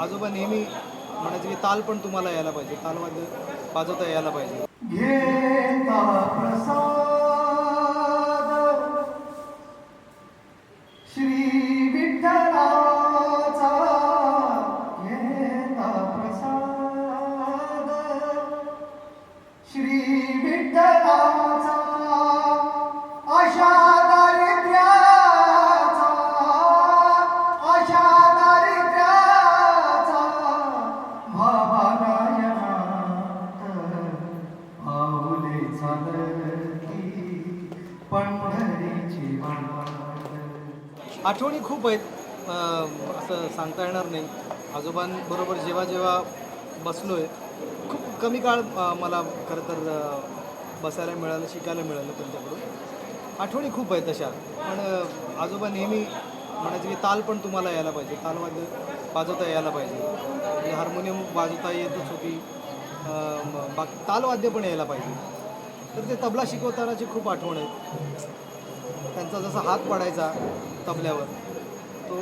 आजोबा नेहमी म्हणायचे की ताल पण तुम्हाला यायला पाहिजे ताल वाजवता यायला पाहिजे. आठवणी खूप आहेत. असं सांगता येणार नाही. आजोबांबरोबर जेव्हा जेव्हा बसलो आहे खूप कमी काळ मला खरं तर बसायला मिळालं शिकायला मिळालं त्यांच्याकडून. आठवणी खूप आहेत तशा. पण आजोबा नेहमी म्हणायचे की ताल पण तुम्हाला यायला पाहिजे. ताल वाद्य वाजवता यायला पाहिजे. म्हणजे हार्मोनियम वाजवता येतच होती. बाकी तालवाद्य पण यायला पाहिजे. तर ते तबला शिकवतानाची खूप आठवण आहेत त्यांचा जसा हात पडायचा तबल्यावर तो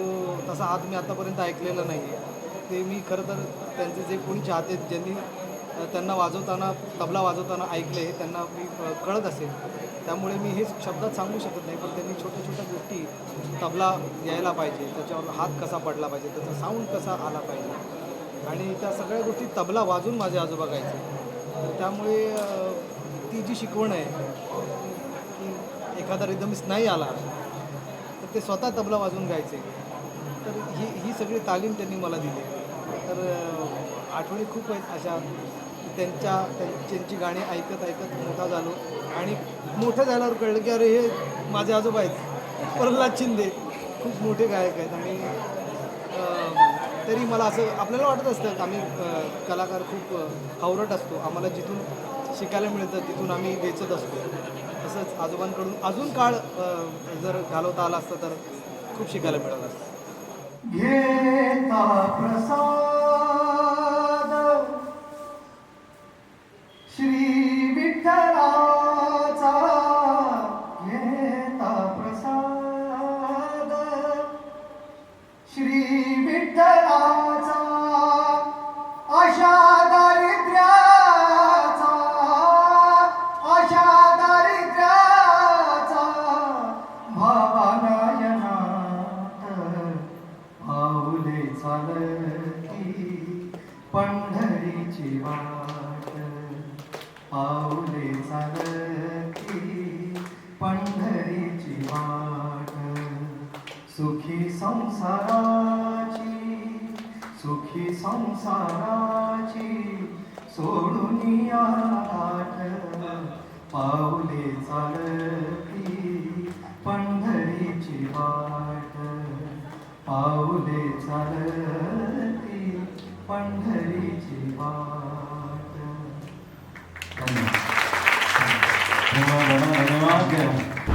तसा हात मी आतापर्यंत ऐकलेला नाही आहे ते मी खरं तर त्यांचे जे कोणी चाहते आहेत, ज्यांनी त्यांना वाजवताना तबला वाजवताना ऐकले हे त्यांना मी कळत असेल. त्यामुळे मी हे शब्दात सांगू शकत नाही पण त्यांनी छोट्या छोट्या गोष्टी तबला यायला पाहिजे त्याच्यावर हात कसा पडला पाहिजे त्याचा साऊंड कसा आला पाहिजे. आणि त्या सगळ्या गोष्टी तबला वाजून माझे आजोबा गायचे. तर त्यामुळे ती जी शिकवण आहे की एखादा रिदमिस नाही आला तर ते स्वतः तबला वाजून गायचे. तर ही ही सगळी तालीम त्यांनी मला दिली. तर आठवणी खूप आहेत अशा की त्यांच्या त्यां- त्यांची गाणी ऐकत ऐकत मोठा झालो. आणि मोठं झाल्यावर कळलं की अरे हे माझे आजोबा आहेत. प्रल्हाद शिंदे खूप मोठे गायक आहेत. आणि तरी मला असं आपल्याला वाटत असतं की आम्ही कलाकार खूप हावरट असतो. आम्हाला जिथून शिकायला मिळतं तिथून आम्ही वेचत असतो. तसंच आजोबांकडून अजून काळ जर घालवता आला असता तर खूप शिकायला मिळालं असतं. चालती पंढरीची वाट. पाऊले चालती पंढरीची वाट. सुखी संसाराची सुखी संसाराची सोडून या गाठ पाऊले चालती धन्यवाद धन्यवाद